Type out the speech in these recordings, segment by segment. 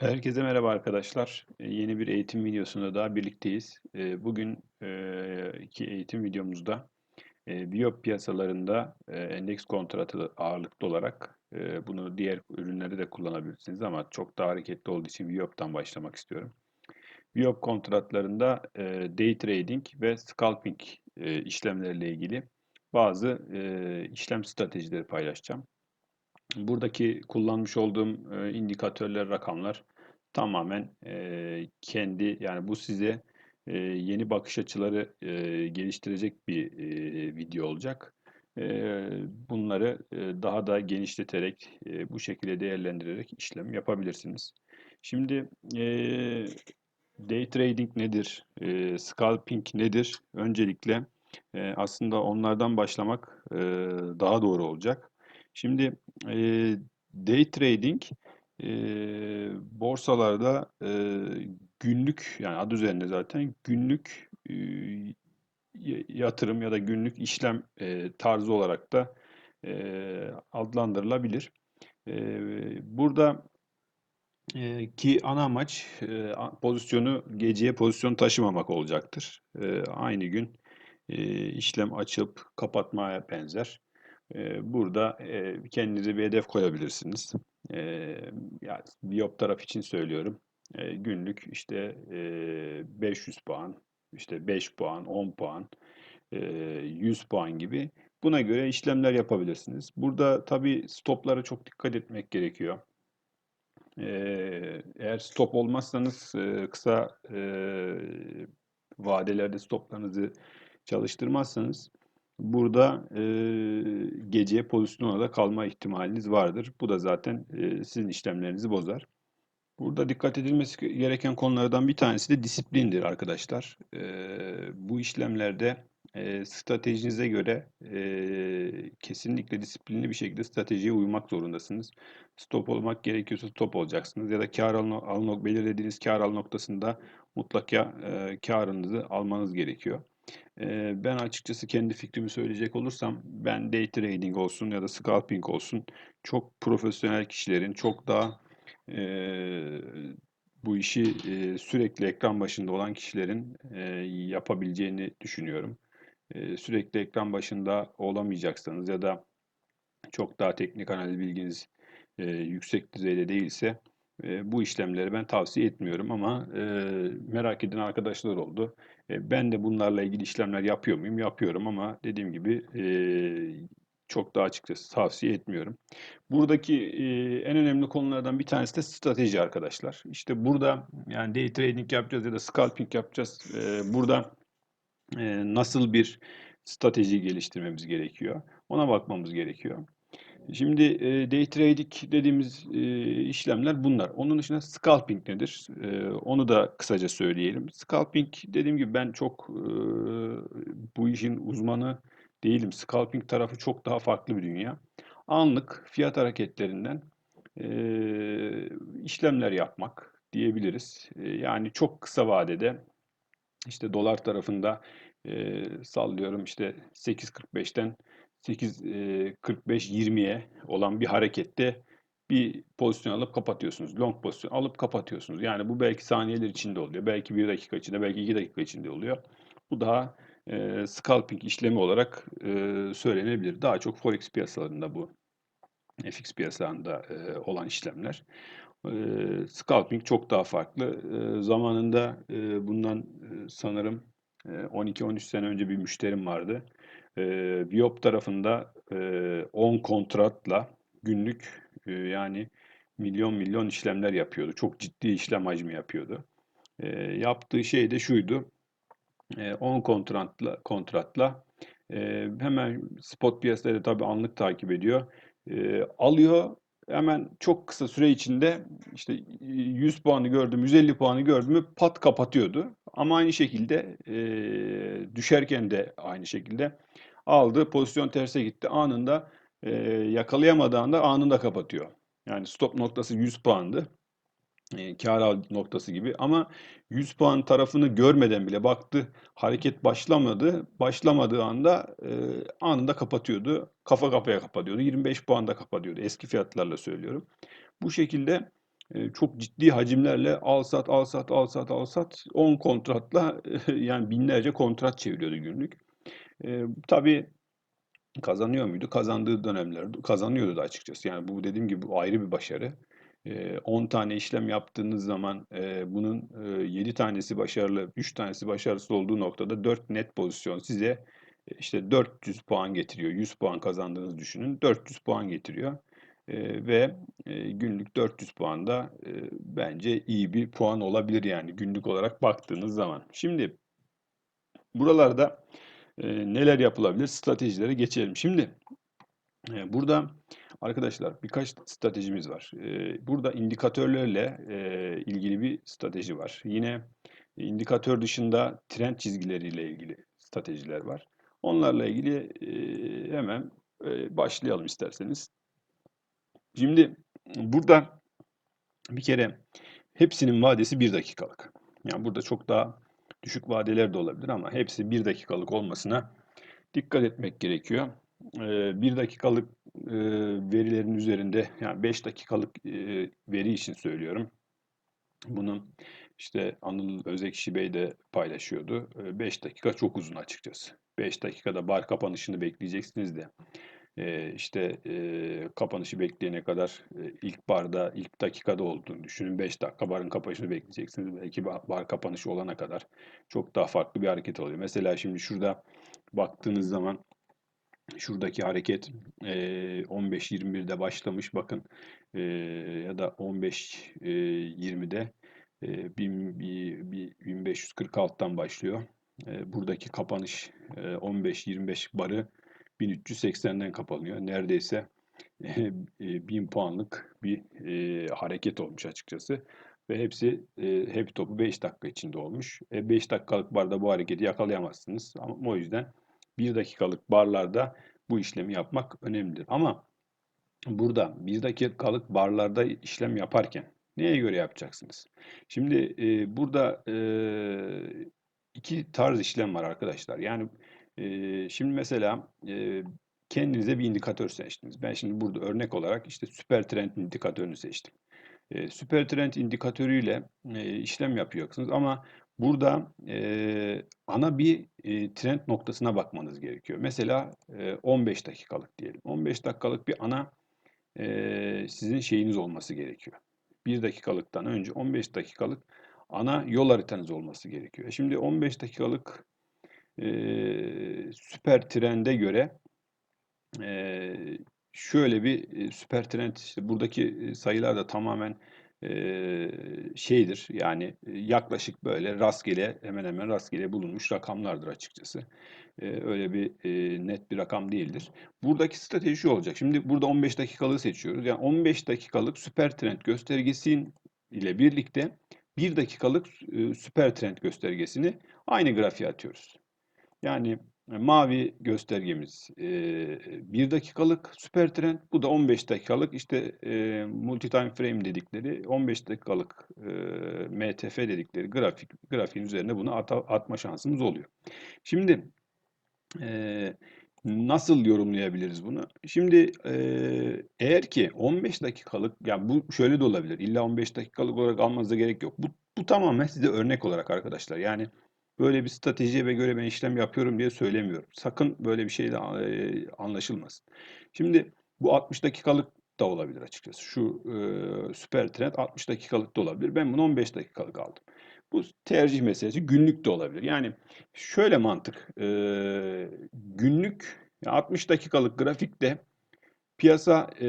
Herkese merhaba arkadaşlar. Eee, Yeni bir eğitim videosunda daha birlikteyiz. Eee, Bugün eee, iki eğitim videomuzda eee, biyo piyasalarında eee, endeks kontratı ağırlıklı olarak bunu diğer ürünlerde de kullanabilirsiniz ama çok daha hareketli olduğu için Viyop'tan başlamak istiyorum. Viyop kontratlarında day trading ve scalping işlemleriyle ilgili bazı işlem stratejileri paylaşacağım. Buradaki kullanmış olduğum eee, indikatörler, rakamlar tamamen eee, kendi yani bu size eee, yeni bakış açıları eee, geliştirecek bir eee, video olacak. Eee, bunları eee, daha da genişleterek eee, bu şekilde değerlendirerek işlem yapabilirsiniz. Şimdi eee, day trading nedir? Eee, scalping nedir? Öncelikle eee, aslında onlardan başlamak eee, daha doğru olacak. Şimdi eee, day trading eee, borsalarda eee, günlük yani adı üzerinde zaten günlük y- yatırım ya da günlük işlem eee, tarzı olarak da eee, adlandırılabilir. Eee, burada eee, ki ana amaç a- pozisyonu geceye pozisyon taşımamak olacaktır. Eee, aynı gün eee, işlem açıp kapatmaya benzer. Burada kendinize bir hedef koyabilirsiniz. Yani Biyop taraf için söylüyorum. Günlük işte eee, 500 puan, işte 5 puan, 10 puan, eee, 100 puan gibi. Buna göre işlemler yapabilirsiniz. Burada tabii stoplara çok dikkat etmek gerekiyor. Eğer stop olmazsanız kısa vadelerde stoplarınızı çalıştırmazsanız burada eee geceye pozisyona da kalma ihtimaliniz vardır. Bu da zaten eee, sizin işlemlerinizi bozar. Burada dikkat edilmesi gereken konulardan bir tanesi de disiplindir arkadaşlar. Eee, bu işlemlerde eee, stratejinize göre eee, kesinlikle disiplinli bir şekilde stratejiye uymak zorundasınız. Stop olmak gerekiyorsa stop olacaksınız ya da kar al, al belirlediğiniz kar al noktasında mutlaka eee karınızı almanız gerekiyor. Ben açıkçası kendi fikrimi söyleyecek olursam ben day trading olsun ya da scalping olsun çok profesyonel kişilerin çok daha eee, bu işi eee, sürekli ekran başında olan kişilerin eee, yapabileceğini düşünüyorum. Eee, sürekli ekran başında olamayacaksanız ya da çok daha teknik analiz bilginiz eee, yüksek düzeyde değilse bu işlemleri ben tavsiye etmiyorum ama eee, merak eden arkadaşlar oldu. E, ben de bunlarla ilgili işlemler yapıyor muyum? Yapıyorum ama dediğim gibi eee, çok da açıkçası tavsiye etmiyorum. Buradaki eee, en önemli konulardan bir tanesi de strateji arkadaşlar. İşte burada yani day trading yapacağız ya da scalping yapacağız. Eee, burada eee, nasıl bir strateji geliştirmemiz gerekiyor? Ona bakmamız gerekiyor. Şimdi e, day trading dediğimiz e, işlemler bunlar. Onun dışında scalping nedir? E, onu da kısaca söyleyelim. Scalping dediğim gibi ben çok e, bu işin uzmanı değilim. Scalping tarafı çok daha farklı bir dünya. Anlık fiyat hareketlerinden e, işlemler yapmak diyebiliriz. E, yani çok kısa vadede işte dolar tarafında e, sallıyorum işte 8.45'ten 8.45-20'ye olan bir harekette bir pozisyon alıp kapatıyorsunuz. Long pozisyon alıp kapatıyorsunuz. Yani bu belki saniyeler içinde oluyor. Belki bir dakika içinde, belki iki dakika içinde oluyor. Bu daha e, scalping işlemi olarak e, söylenebilir. Daha çok forex piyasalarında bu FX piyasalarında e, olan işlemler. E, scalping çok daha farklı. E, zamanında e, bundan e, sanırım e, 12-13 sene önce bir müşterim vardı. E, Biop tarafında e, 10 kontratla günlük e, yani milyon milyon işlemler yapıyordu. Çok ciddi işlem hacmi yapıyordu. E, yaptığı şey de şuydu. E, 10 kontratla kontratla e, hemen spot piyasaları tabii anlık takip ediyor. E, alıyor hemen çok kısa süre içinde işte 100 puanı gördüm, 150 puanı gördüm mü pat kapatıyordu. Ama aynı şekilde e, düşerken de aynı şekilde aldı, pozisyon terse gitti. Anında e, yakalayamadığında anında kapatıyor. Yani stop noktası 100 puandı e, kar noktası gibi ama 100 puan tarafını görmeden bile baktı hareket başlamadı. Başlamadığı anda e, anında kapatıyordu. Kafa kafaya kapatıyordu. 25 puanda kapatıyordu. Eski fiyatlarla söylüyorum. Bu şekilde e, çok ciddi hacimlerle al sat al sat al sat al sat 10 kontratla yani binlerce kontrat çeviriyordu günlük. E, tabii kazanıyor muydu? Kazandığı dönemlerde kazanıyordu da açıkçası. Yani bu dediğim gibi bu ayrı bir başarı. E, 10 tane işlem yaptığınız zaman bunun e, 7 tanesi başarılı, 3 tanesi başarısız olduğu noktada 4 net pozisyon size işte 400 puan getiriyor. 100 puan kazandığınızı düşünün. 400 puan getiriyor. Ve günlük 400 puan da bence iyi bir puan olabilir yani günlük olarak baktığınız zaman. Şimdi buralarda e, neler yapılabilir? Stratejilere geçelim. Şimdi e, burada arkadaşlar birkaç stratejimiz var. E, burada indikatörlerle e, ilgili bir strateji var. Yine indikatör dışında trend çizgileriyle ilgili stratejiler var. Onlarla ilgili e, hemen e, başlayalım isterseniz. Şimdi burada bir kere hepsinin vadesi bir dakikalık. Yani burada çok daha düşük vadeler de olabilir ama hepsi bir dakikalık olmasına dikkat etmek gerekiyor. Ee, bir dakikalık e, verilerin üzerinde yani 5 dakikalık e, veri için söylüyorum. Bunu işte Anıl Özekşi Bey de paylaşıyordu. 5 dakika çok uzun açıkçası. 5 dakikada bar kapanışını bekleyeceksiniz de e, işte kapanışı bekleyene kadar ilk barda ilk dakikada olduğunu düşünün. 5 dakika barın kapanışını bekleyeceksiniz. Belki bar, kapanışı olana kadar çok daha farklı bir hareket oluyor. Mesela şimdi şurada baktığınız zaman şuradaki hareket e, 15-21'de başlamış bakın ya da 15-20'de e, 1546'dan başlıyor. Buradaki kapanış e, 15-25 barı 1380'den kapanıyor. Neredeyse e, 1000 puanlık bir e, hareket olmuş açıkçası. Ve hepsi hep topu 5 dakika içinde olmuş. E, 5 dakikalık barda bu hareketi yakalayamazsınız. Ama o yüzden 1 dakikalık barlarda bu işlemi yapmak önemlidir. Ama burada 1 dakikalık barlarda işlem yaparken neye göre yapacaksınız? Şimdi burada iki tarz işlem var arkadaşlar. Yani şimdi mesela kendinize bir indikatör seçtiniz. Ben şimdi burada örnek olarak işte süper trend indikatörünü seçtim. E, süper trend indikatörüyle işlem yapıyorsunuz ama burada ana bir trend noktasına bakmanız gerekiyor. Mesela e, 15 dakikalık diyelim. 15 dakikalık bir ana sizin şeyiniz olması gerekiyor. 1 dakikalıktan önce 15 dakikalık ana yol haritanız olması gerekiyor. Şimdi 15 dakikalık e, süper trende göre e, şöyle bir süper trend işte buradaki sayılar da tamamen e, şeydir yani yaklaşık böyle rastgele hemen hemen rastgele bulunmuş rakamlardır açıkçası. E, öyle bir e, net bir rakam değildir. Buradaki strateji şu olacak. Şimdi burada 15 dakikalığı seçiyoruz. Yani 15 dakikalık süper trend göstergesi ile birlikte 1 dakikalık süper trend göstergesini aynı grafiğe atıyoruz. Yani mavi göstergemiz e, 1 dakikalık süper trend. Bu da 15 dakikalık işte e, multi time frame dedikleri 15 dakikalık e, MTF dedikleri grafik grafiğin üzerine bunu at, atma şansımız oluyor. Şimdi e, nasıl yorumlayabiliriz bunu? Şimdi e, eğer ki 15 dakikalık ya yani bu şöyle de olabilir. İlla 15 dakikalık olarak almanıza gerek yok. Bu, bu tamamen size örnek olarak arkadaşlar. Yani böyle bir stratejiye ve göre ben işlem yapıyorum diye söylemiyorum. Sakın böyle bir şey de anlaşılmasın. Şimdi bu 60 dakikalık da olabilir açıkçası. Şu e, süper trend 60 dakikalık da olabilir. Ben bunu 15 dakikalık aldım. Bu tercih meselesi günlük de olabilir. Yani şöyle mantık. E, günlük 60 dakikalık grafikte piyasa e,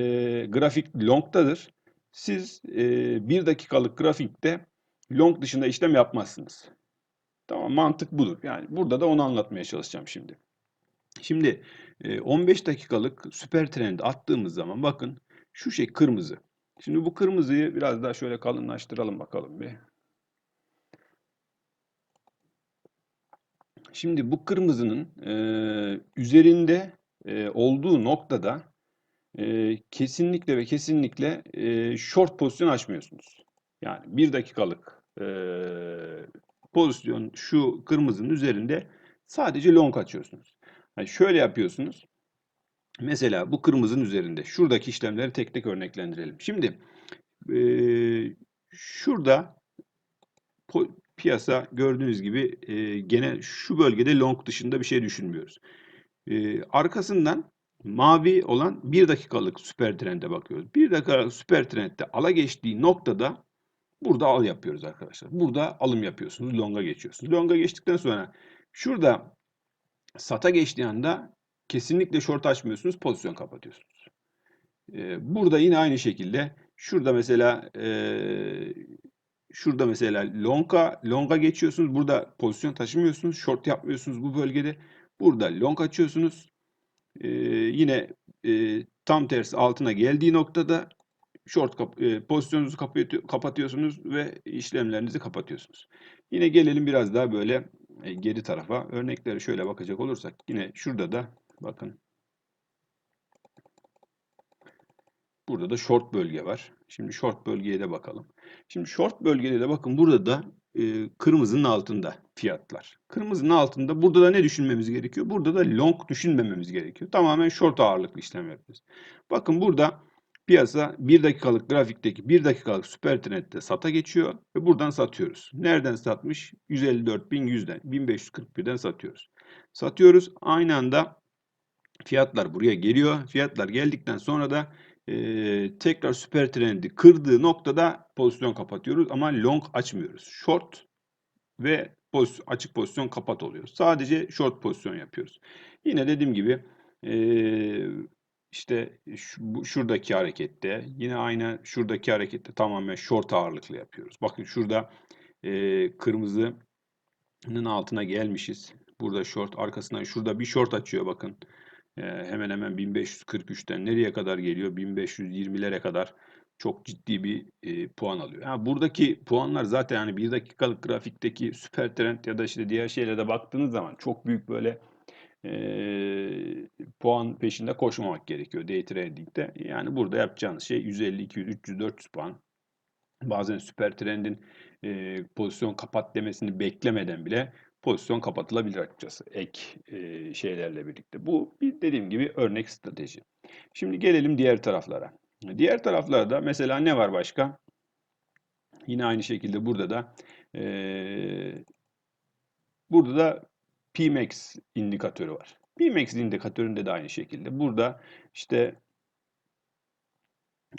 grafik long'tadır. Siz e, 1 dakikalık grafikte long dışında işlem yapmazsınız. Tamam mantık budur. Yani burada da onu anlatmaya çalışacağım şimdi. Şimdi 15 dakikalık süper trend attığımız zaman bakın şu şey kırmızı. Şimdi bu kırmızıyı biraz daha şöyle kalınlaştıralım bakalım bir. Şimdi bu kırmızının e, üzerinde e, olduğu noktada e, kesinlikle ve kesinlikle e, short pozisyon açmıyorsunuz. Yani bir dakikalık e, pozisyon şu kırmızının üzerinde sadece long açıyorsunuz. Yani şöyle yapıyorsunuz. Mesela bu kırmızının üzerinde şuradaki işlemleri tek tek örneklendirelim. Şimdi Ee, şurada piyasa gördüğünüz gibi e, gene şu bölgede long dışında bir şey düşünmüyoruz. Ee, arkasından mavi olan 1 dakikalık süper trende bakıyoruz. 1 dakikalık süper trendde ala geçtiği noktada burada al yapıyoruz arkadaşlar. Burada alım yapıyorsunuz. Long'a geçiyorsunuz. Long'a geçtikten sonra şurada sata geçtiği anda kesinlikle short açmıyorsunuz. Pozisyon kapatıyorsunuz. Ee, burada yine aynı şekilde şurada mesela e, şurada mesela longa longa geçiyorsunuz. Burada pozisyon taşımıyorsunuz. Short yapmıyorsunuz bu bölgede. Burada long açıyorsunuz. Ee, yine e, tam tersi altına geldiği noktada short kap- e, pozisyonunuzu kapatıyor- kapatıyorsunuz ve işlemlerinizi kapatıyorsunuz. Yine gelelim biraz daha böyle e, geri tarafa. Örnekleri şöyle bakacak olursak yine şurada da bakın burada da short bölge var. Şimdi short bölgeye de bakalım. Şimdi short bölgede de bakın burada da e, kırmızının altında fiyatlar. Kırmızının altında burada da ne düşünmemiz gerekiyor? Burada da long düşünmememiz gerekiyor. Tamamen short ağırlıklı işlem yapıyoruz. Bakın burada piyasa 1 dakikalık grafikteki 1 dakikalık süper trendde sata geçiyor ve buradan satıyoruz. Nereden satmış? 154.100'den 1541'den satıyoruz. Satıyoruz. Aynı anda fiyatlar buraya geliyor. Fiyatlar geldikten sonra da e, tekrar süper trendi kırdığı noktada pozisyon kapatıyoruz ama long açmıyoruz. Short ve pozisyon, açık pozisyon kapat oluyor. Sadece short pozisyon yapıyoruz. Yine dediğim gibi e, işte şu, bu- şuradaki harekette yine aynı şuradaki harekette tamamen short ağırlıklı yapıyoruz. Bakın şurada e, kırmızının altına gelmişiz. Burada short arkasından şurada bir short açıyor bakın. Ee, hemen hemen 1543'ten nereye kadar geliyor? 1520'lere kadar çok ciddi bir e, puan alıyor. Yani buradaki puanlar zaten yani bir dakikalık grafikteki süper trend ya da işte diğer şeylere de baktığınız zaman çok büyük böyle puan peşinde koşmamak gerekiyor day trading'de. Yani burada yapacağınız şey 150, 200, 300, 400 puan. Bazen süper trendin e, pozisyon kapat demesini beklemeden bile pozisyon kapatılabilir açıkçası ek e, şeylerle birlikte. Bu bir dediğim gibi örnek strateji. Şimdi gelelim diğer taraflara. Diğer taraflarda mesela ne var başka? Yine aynı şekilde burada da e, burada da PMAX indikatörü var. PMAX indikatöründe de aynı şekilde. Burada işte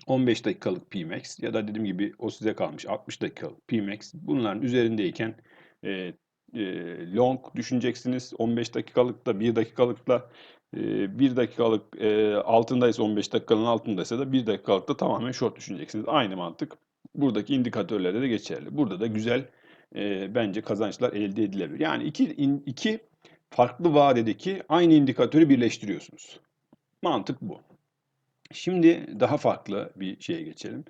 15 dakikalık PMAX ya da dediğim gibi o size kalmış 60 dakikalık PMAX bunların üzerindeyken e, e, long düşüneceksiniz. 15 dakikalıkta 1 dakikalıkla e, 1 dakikalık e, altındaysa 15 dakikanın altındaysa da 1 dakikalıkta tamamen short düşüneceksiniz. Aynı mantık buradaki indikatörlerde de geçerli. Burada da güzel e, bence kazançlar elde edilebilir. Yani iki, in, iki farklı vadedeki aynı indikatörü birleştiriyorsunuz. Mantık bu. Şimdi daha farklı bir şeye geçelim.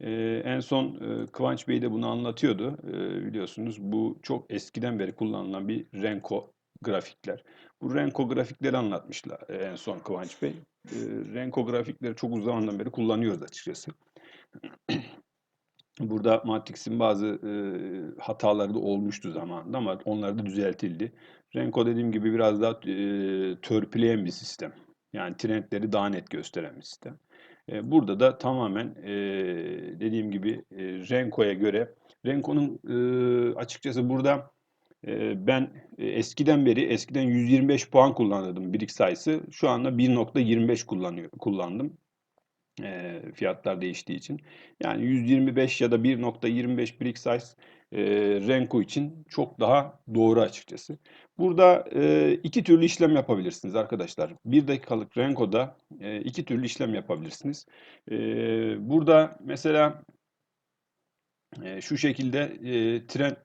Ee, en son e, Kıvanç Bey de bunu anlatıyordu. Ee, biliyorsunuz bu çok eskiden beri kullanılan bir Renko grafikler. Bu Renko grafikleri anlatmışlar e, en son Kıvanç Bey. Ee, Renko grafikleri çok uzun zamandan beri kullanıyoruz açıkçası. Burada Matrix'in bazı e, hataları da olmuştu zamanında ama onlar da düzeltildi. Renko dediğim gibi biraz daha e, törpüleyen bir sistem. Yani trendleri daha net gösteren bir sistem. E, burada da tamamen e, dediğim gibi e, Renko'ya göre Renko'nun e, açıkçası burada e, ben e, eskiden beri eskiden 125 puan kullanırdım birik sayısı. Şu anda 1.25 kullanıyor kullandım e, fiyatlar değiştiği için. Yani 125 ya da 1.25 brick size e, Renko için çok daha doğru açıkçası. Burada e, iki türlü işlem yapabilirsiniz arkadaşlar. Bir dakikalık Renko'da e, iki türlü işlem yapabilirsiniz. E, burada mesela e, şu şekilde e, trend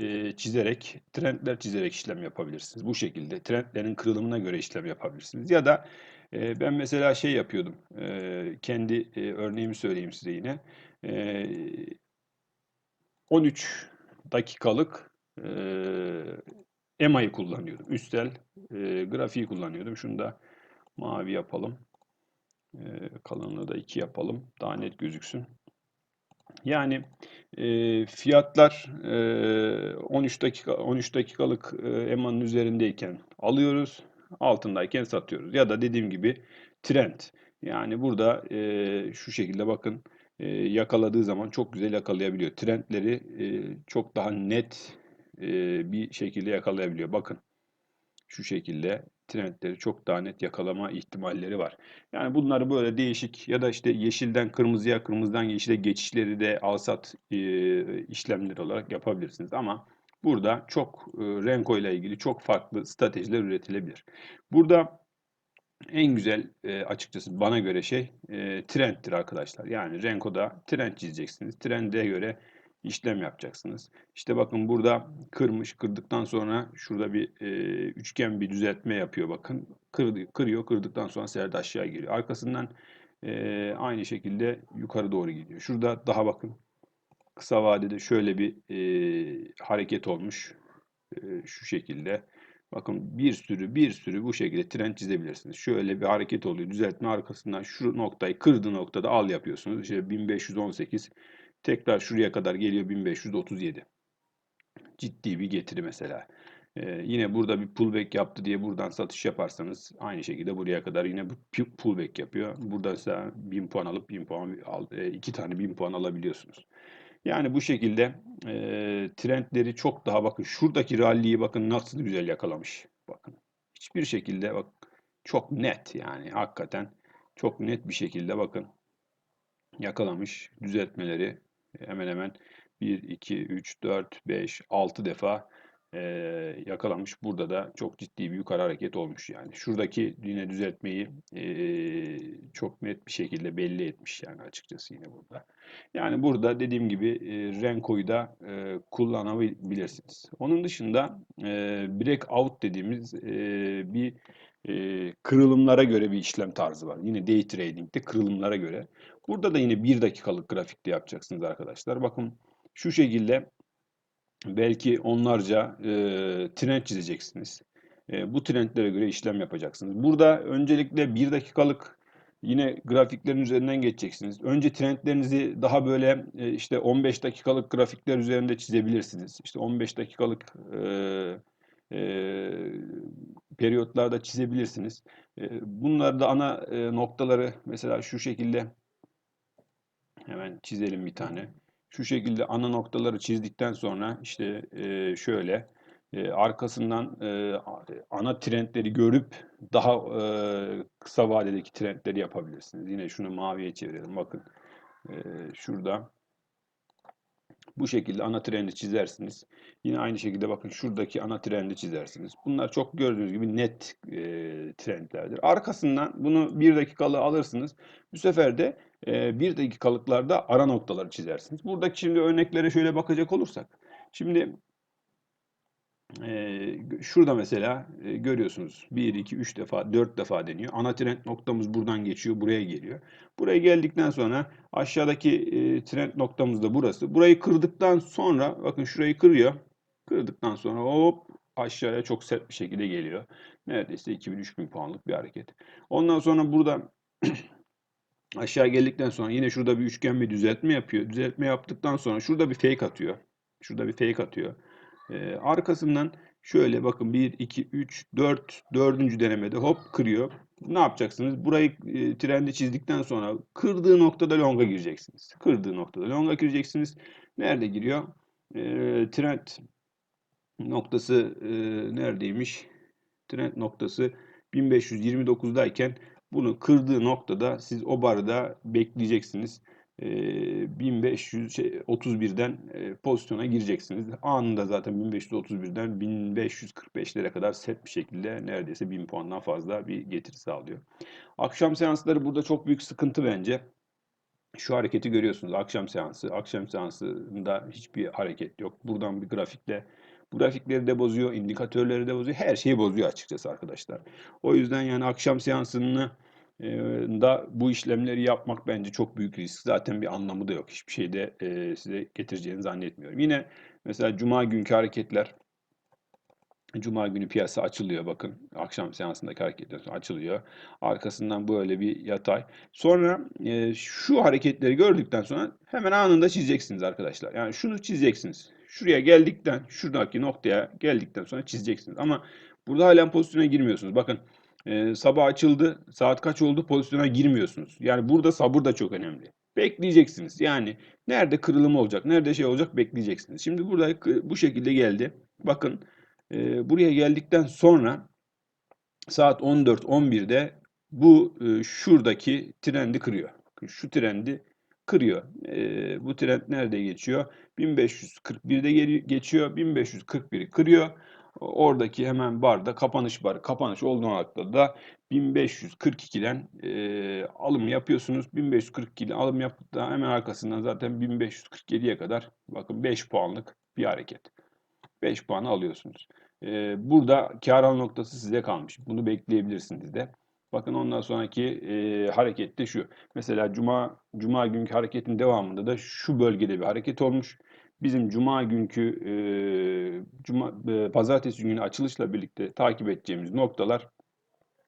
e, çizerek, trendler çizerek işlem yapabilirsiniz. Bu şekilde trendlerin kırılımına göre işlem yapabilirsiniz. Ya da ben mesela şey yapıyordum. Kendi örneğimi söyleyeyim size yine. E, 13 dakikalık EMA'yı kullanıyordum. Üstel grafiği kullanıyordum. Şunu da mavi yapalım. E, kalınlığı da 2 yapalım. Daha net gözüksün. Yani e, fiyatlar e, 13 dakika 13 dakikalık e, EMA'nın üzerindeyken alıyoruz, altındayken satıyoruz. Ya da dediğim gibi trend. Yani burada e, şu şekilde bakın e, yakaladığı zaman çok güzel yakalayabiliyor. Trendleri e, çok daha net e, bir şekilde yakalayabiliyor. Bakın şu şekilde trendleri çok daha net yakalama ihtimalleri var. Yani bunları böyle değişik ya da işte yeşilden kırmızıya, kırmızıdan yeşile geçişleri de alsat e, işlemleri olarak yapabilirsiniz. Ama burada çok e, Renko ile ilgili çok farklı stratejiler üretilebilir. Burada en güzel e, açıkçası bana göre şey e, trendtir arkadaşlar. Yani Renko'da trend çizeceksiniz. Trende göre işlem yapacaksınız. İşte bakın burada kırmış. Kırdıktan sonra şurada bir e, üçgen bir düzeltme yapıyor bakın. Kırdı, kırıyor. Kırdıktan sonra sert aşağı geliyor. Arkasından e, aynı şekilde yukarı doğru gidiyor. Şurada daha bakın kısa vadede şöyle bir e, hareket olmuş. E, şu şekilde. Bakın bir sürü bir sürü bu şekilde trend çizebilirsiniz. Şöyle bir hareket oluyor. Düzeltme arkasından şu noktayı kırdığı noktada al yapıyorsunuz. İşte 1518 tekrar şuraya kadar geliyor 1537. Ciddi bir getiri mesela. Ee, yine burada bir pullback yaptı diye buradan satış yaparsanız aynı şekilde buraya kadar yine bu pullback yapıyor. Burada ise 1000 puan alıp 1000 puan al, e, iki tane 1000 puan alabiliyorsunuz. Yani bu şekilde e, trendleri çok daha bakın şuradaki rally'yi bakın nasıl güzel yakalamış. Bakın hiçbir şekilde bak çok net yani hakikaten çok net bir şekilde bakın yakalamış düzeltmeleri hemen hemen 1, 2, 3, 4, 5, 6 defa e, yakalamış. Burada da çok ciddi bir yukarı hareket olmuş yani. Şuradaki yine düzeltmeyi e, çok net bir şekilde belli etmiş yani açıkçası yine burada. Yani burada dediğim gibi e, Renko'yu da e, kullanabilirsiniz. Onun dışında e, breakout dediğimiz e, bir e, kırılımlara göre bir işlem tarzı var. Yine day trading'de kırılımlara göre. Burada da yine bir dakikalık grafikte yapacaksınız arkadaşlar. Bakın şu şekilde belki onlarca e, trend çizeceksiniz. E, bu trendlere göre işlem yapacaksınız. Burada öncelikle bir dakikalık yine grafiklerin üzerinden geçeceksiniz. Önce trendlerinizi daha böyle e, işte 15 dakikalık grafikler üzerinde çizebilirsiniz. İşte 15 dakikalık e, e, periyotlarda çizebilirsiniz. E, bunlar da ana e, noktaları mesela şu şekilde hemen çizelim bir tane. Şu şekilde ana noktaları çizdikten sonra işte e, şöyle e, arkasından e, ana trendleri görüp daha e, kısa vadedeki trendleri yapabilirsiniz. Yine şunu maviye çevirelim. Bakın e, şurada bu şekilde ana trendi çizersiniz. Yine aynı şekilde bakın şuradaki ana trendi çizersiniz. Bunlar çok gördüğünüz gibi net e, trendlerdir. Arkasından bunu bir dakikalı alırsınız. Bu sefer de e, bir dakikalıklarda ara noktaları çizersiniz. Buradaki şimdi örneklere şöyle bakacak olursak. Şimdi e, şurada mesela e, görüyorsunuz 1, 2, 3 defa, 4 defa deniyor. Ana trend noktamız buradan geçiyor, buraya geliyor. Buraya geldikten sonra aşağıdaki e, trend noktamız da burası. Burayı kırdıktan sonra bakın şurayı kırıyor. Kırdıktan sonra hop aşağıya çok sert bir şekilde geliyor. Neredeyse 2000-3000 puanlık bir hareket. Ondan sonra burada aşağı geldikten sonra yine şurada bir üçgen bir düzeltme yapıyor. Düzeltme yaptıktan sonra şurada bir fake atıyor. Şurada bir fake atıyor. Ee, arkasından şöyle bakın 1, 2, 3, 4, 4. denemede hop kırıyor. Ne yapacaksınız? Burayı e, trendi çizdikten sonra kırdığı noktada longa gireceksiniz. Kırdığı noktada longa gireceksiniz. Nerede giriyor? E, trend noktası e, neredeymiş? Trend noktası 1529'dayken bunu kırdığı noktada siz o barda bekleyeceksiniz. 1531'den e, pozisyona gireceksiniz. Anında zaten 1531'den 1545'lere kadar set bir şekilde neredeyse 1000 puandan fazla bir getiri sağlıyor. Akşam seansları burada çok büyük sıkıntı bence. Şu hareketi görüyorsunuz akşam seansı. Akşam seansında hiçbir hareket yok. Buradan bir grafikle bu grafikleri de bozuyor, indikatörleri de bozuyor. Her şeyi bozuyor açıkçası arkadaşlar. O yüzden yani akşam seansını da bu işlemleri yapmak bence çok büyük risk. Zaten bir anlamı da yok. Hiçbir şeyde e, size getireceğini zannetmiyorum. Yine mesela cuma günkü hareketler Cuma günü piyasa açılıyor bakın. Akşam seansındaki hareketler açılıyor. Arkasından böyle bir yatay. Sonra şu hareketleri gördükten sonra hemen anında çizeceksiniz arkadaşlar. Yani şunu çizeceksiniz. Şuraya geldikten, şuradaki noktaya geldikten sonra çizeceksiniz. Ama burada halen pozisyona girmiyorsunuz. Bakın e, sabah açıldı. Saat kaç oldu? Pozisyona girmiyorsunuz. Yani burada sabır da çok önemli. Bekleyeceksiniz. Yani nerede kırılım olacak, nerede şey olacak bekleyeceksiniz. Şimdi burada bu şekilde geldi. Bakın e, buraya geldikten sonra saat 14-11'de bu e, şuradaki trendi kırıyor. Şu trendi kırıyor. E, bu trend nerede geçiyor? 1541'de geçiyor. 1541'i kırıyor. Oradaki hemen barda kapanış barı. Kapanış olduğu da 1542'den e, alım yapıyorsunuz. 1542'den alım yaptıktan hemen arkasından zaten 1547'ye kadar bakın 5 puanlık bir hareket. 5 puan alıyorsunuz. E, burada kar al noktası size kalmış. Bunu bekleyebilirsiniz de. Bakın ondan sonraki e, hareket de şu. Mesela cuma cuma günkü hareketin devamında da şu bölgede bir hareket olmuş. Bizim cuma günkü e, cuma e, pazartesi günü açılışla birlikte takip edeceğimiz noktalar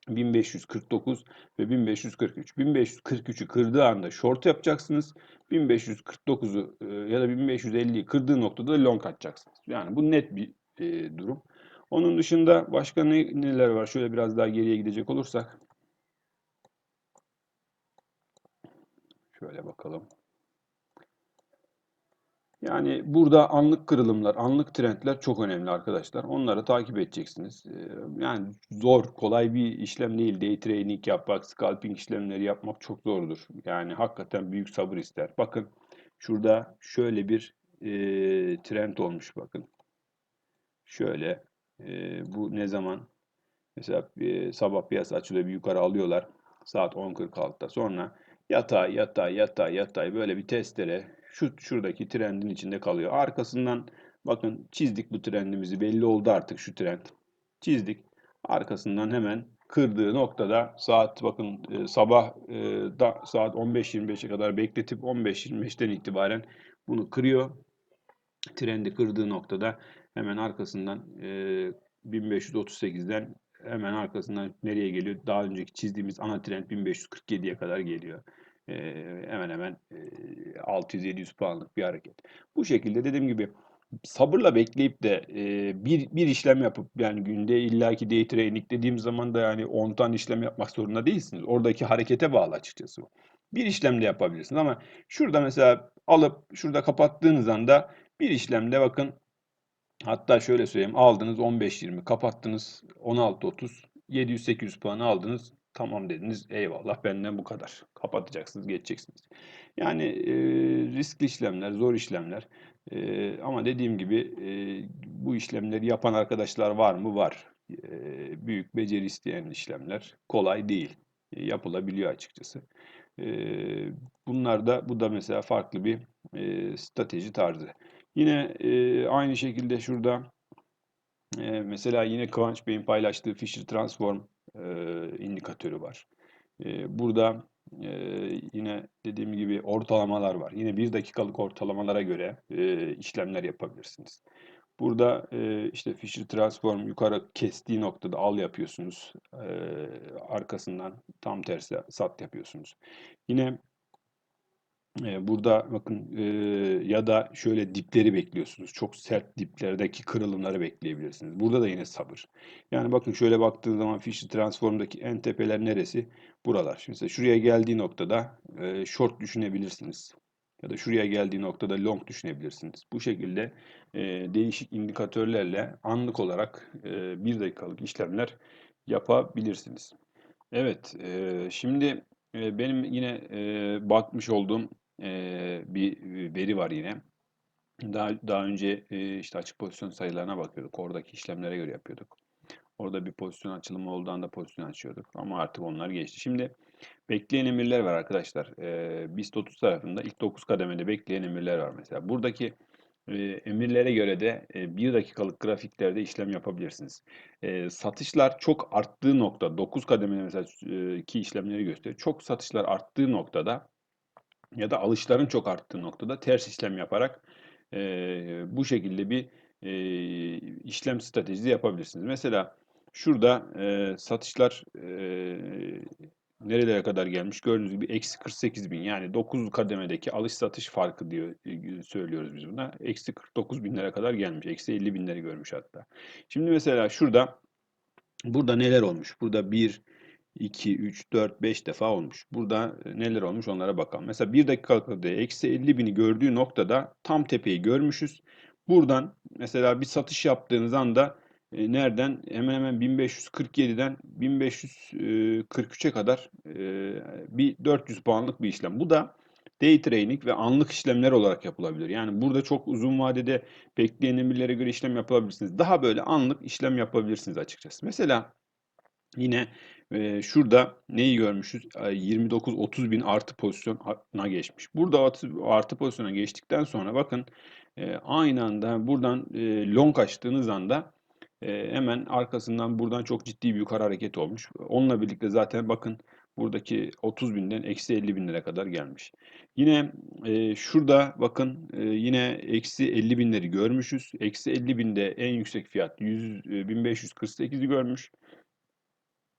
1549 ve 1543. 1543'ü kırdığı anda short yapacaksınız. 1549'u e, ya da 1550'yi kırdığı noktada long atacaksınız. Yani bu net bir e, durum. Onun dışında başka ne, neler var? Şöyle biraz daha geriye gidecek olursak. Şöyle bakalım. Yani burada anlık kırılımlar, anlık trendler çok önemli arkadaşlar. Onları takip edeceksiniz. Yani zor, kolay bir işlem değil. Day trading yapmak, scalping işlemleri yapmak çok zordur. Yani hakikaten büyük sabır ister. Bakın şurada şöyle bir e, trend olmuş bakın. Şöyle e, bu ne zaman? Mesela e, sabah piyasa açılıyor bir yukarı alıyorlar. Saat 10.46'da sonra yatay yatay yatay yatay böyle bir testere şu şuradaki trendin içinde kalıyor. Arkasından bakın çizdik bu trendimizi belli oldu artık şu trend. Çizdik. Arkasından hemen kırdığı noktada saat bakın e, sabah e, da, saat 15.25'e kadar bekletip 15.25'ten itibaren bunu kırıyor. Trendi kırdığı noktada hemen arkasından e, 1538'den hemen arkasından nereye geliyor? Daha önceki çizdiğimiz ana trend 1547'ye kadar geliyor. Ee, hemen hemen e, 600-700 puanlık bir hareket. Bu şekilde dediğim gibi sabırla bekleyip de e, bir, bir işlem yapıp yani günde illaki day trading dediğim zaman da yani 10 tane işlem yapmak zorunda değilsiniz. Oradaki harekete bağlı açıkçası. Bir işlemde yapabilirsiniz ama şurada mesela alıp şurada kapattığınız anda bir işlemde bakın hatta şöyle söyleyeyim aldınız 15-20 kapattınız 16-30 700-800 puan aldınız Tamam dediniz. Eyvallah benden bu kadar. Kapatacaksınız, geçeceksiniz. Yani e, riskli işlemler, zor işlemler. E, ama dediğim gibi e, bu işlemleri yapan arkadaşlar var mı? Var. E, büyük beceri isteyen işlemler. Kolay değil. E, yapılabiliyor açıkçası. E, bunlar da bu da mesela farklı bir e, strateji tarzı. Yine e, aynı şekilde şurada e, mesela yine Kıvanç Bey'in paylaştığı Fisher Transform indikatörü var. Burada yine dediğim gibi ortalamalar var. Yine bir dakikalık ortalamalara göre işlemler yapabilirsiniz. Burada işte Fisher Transform yukarı kestiği noktada al yapıyorsunuz. Arkasından tam tersi sat yapıyorsunuz. Yine burada bakın ya da şöyle dipleri bekliyorsunuz. Çok sert diplerdeki kırılımları bekleyebilirsiniz. Burada da yine sabır. Yani bakın şöyle baktığınız zaman Fisher Transform'daki en tepeler neresi? Buralar. Şimdi mesela şuraya geldiği noktada short düşünebilirsiniz. Ya da şuraya geldiği noktada long düşünebilirsiniz. Bu şekilde değişik indikatörlerle anlık olarak bir dakikalık işlemler yapabilirsiniz. Evet, şimdi benim yine bakmış olduğum bir veri var yine. Daha daha önce işte açık pozisyon sayılarına bakıyorduk. Oradaki işlemlere göre yapıyorduk. Orada bir pozisyon açılımı olduğunda pozisyon açıyorduk. Ama artık onlar geçti. Şimdi bekleyen emirler var arkadaşlar. E, BIST 30 tarafında ilk 9 kademede bekleyen emirler var mesela. Buradaki emirlere göre de bir dakikalık grafiklerde işlem yapabilirsiniz. Satışlar çok arttığı nokta, 9 kademede mesela ki işlemleri gösteriyor. Çok satışlar arttığı noktada ya da alışların çok arttığı noktada ters işlem yaparak bu şekilde bir işlem stratejisi yapabilirsiniz. Mesela şurada satışlar nerelere kadar gelmiş? Gördüğünüz gibi eksi 48 bin yani 9 kademedeki alış satış farkı diyor söylüyoruz biz buna. Eksi 49 binlere kadar gelmiş. Eksi 50 binleri görmüş hatta. Şimdi mesela şurada burada neler olmuş? Burada 1, 2, 3, 4, 5 defa olmuş. Burada e, neler olmuş onlara bakalım. Mesela 1 dakikalıkta eksi 50 bini gördüğü noktada tam tepeyi görmüşüz. Buradan mesela bir satış yaptığınız anda e, nereden? Hemen hemen 1547'den 1543'e kadar e, bir 400 puanlık bir işlem. Bu da day trading ve anlık işlemler olarak yapılabilir. Yani burada çok uzun vadede bekleyen emirlere göre işlem yapabilirsiniz. Daha böyle anlık işlem yapabilirsiniz açıkçası. Mesela yine e, şurada neyi görmüşüz? 29-30 bin artı pozisyona geçmiş. Burada artı, artı pozisyona geçtikten sonra bakın aynı anda buradan long açtığınız anda hemen arkasından buradan çok ciddi bir yukarı hareket olmuş. Onunla birlikte zaten bakın buradaki 30 binden eksi 50 bin lira kadar gelmiş. Yine e, şurada bakın e, yine eksi 50 binleri görmüşüz. Eksi 50 binde en yüksek fiyat 100, e, 1548'i görmüş.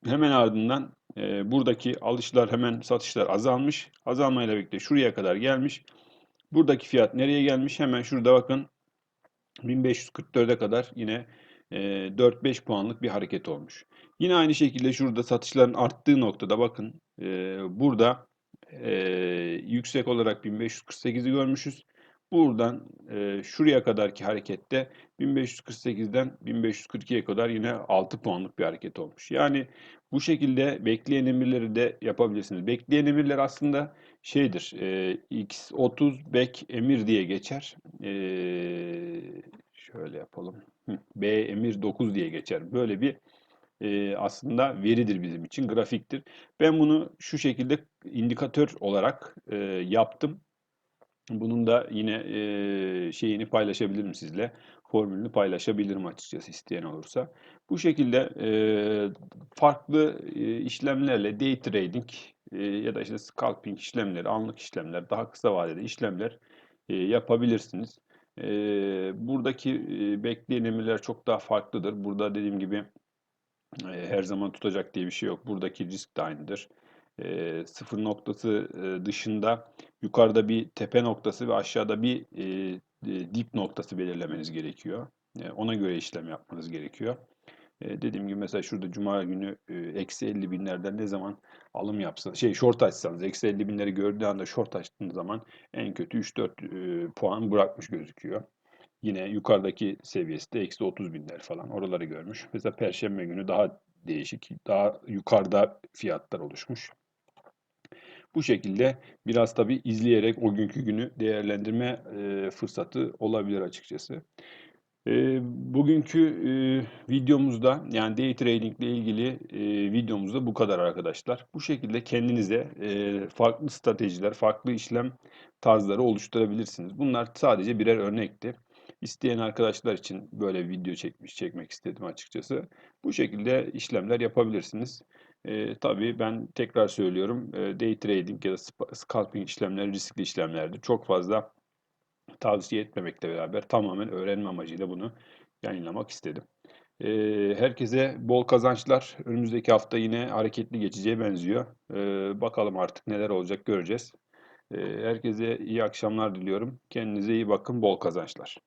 Hemen ardından e, buradaki alışlar hemen satışlar azalmış. Azalmayla birlikte şuraya kadar gelmiş. Buradaki fiyat nereye gelmiş? Hemen şurada bakın 1544'e kadar yine 4-5 puanlık bir hareket olmuş. Yine aynı şekilde şurada satışların arttığı noktada bakın burada yüksek olarak 1548'i görmüşüz. Buradan e, şuraya kadarki harekette 1548'den 1542'ye kadar yine 6 puanlık bir hareket olmuş. Yani bu şekilde bekleyen emirleri de yapabilirsiniz. Bekleyen emirler aslında şeydir. E, X30 bek emir diye geçer. E, şöyle yapalım. B emir 9 diye geçer. Böyle bir e, aslında veridir bizim için, grafiktir. Ben bunu şu şekilde indikatör olarak e, yaptım. Bunun da yine e, şeyini paylaşabilirim sizle. Formülünü paylaşabilirim açıkçası isteyen olursa. Bu şekilde e, farklı e, işlemlerle day trading e, ya da işte scalping işlemleri, anlık işlemler, daha kısa vadeli işlemler e, yapabilirsiniz. E, buradaki e, bekleyen emirler çok daha farklıdır. Burada dediğim gibi her zaman tutacak diye bir şey yok. Buradaki risk de aynıdır. E, sıfır noktası e, dışında yukarıda bir tepe noktası ve aşağıda bir e, dip noktası belirlemeniz gerekiyor. E, ona göre işlem yapmanız gerekiyor. E, dediğim gibi mesela şurada cuma günü eksi 50 binlerden ne zaman alım yapsanız, şey short açsanız, eksi 50 binleri gördüğü anda short açtığınız zaman en kötü 3-4 e, puan bırakmış gözüküyor. Yine yukarıdaki seviyesi de eksi 30 binler falan oraları görmüş. Mesela perşembe günü daha değişik, daha yukarıda fiyatlar oluşmuş. Bu şekilde biraz tabi izleyerek o günkü günü değerlendirme e, fırsatı olabilir açıkçası. E, bugünkü e, videomuzda yani day trading ile ilgili videomuzda bu kadar arkadaşlar. Bu şekilde kendinize farklı stratejiler, farklı işlem tarzları oluşturabilirsiniz. Bunlar sadece birer örnekti. İsteyen arkadaşlar için böyle video çekmiş, çekmek istedim açıkçası. Bu şekilde işlemler yapabilirsiniz. E, tabii ben tekrar söylüyorum e, day trading ya da scalping işlemleri riskli işlemlerdir. Çok fazla tavsiye etmemekle beraber tamamen öğrenme amacıyla bunu yayınlamak istedim. E, herkese bol kazançlar. Önümüzdeki hafta yine hareketli geçeceğe benziyor. E, bakalım artık neler olacak göreceğiz. E, herkese iyi akşamlar diliyorum. Kendinize iyi bakın. Bol kazançlar.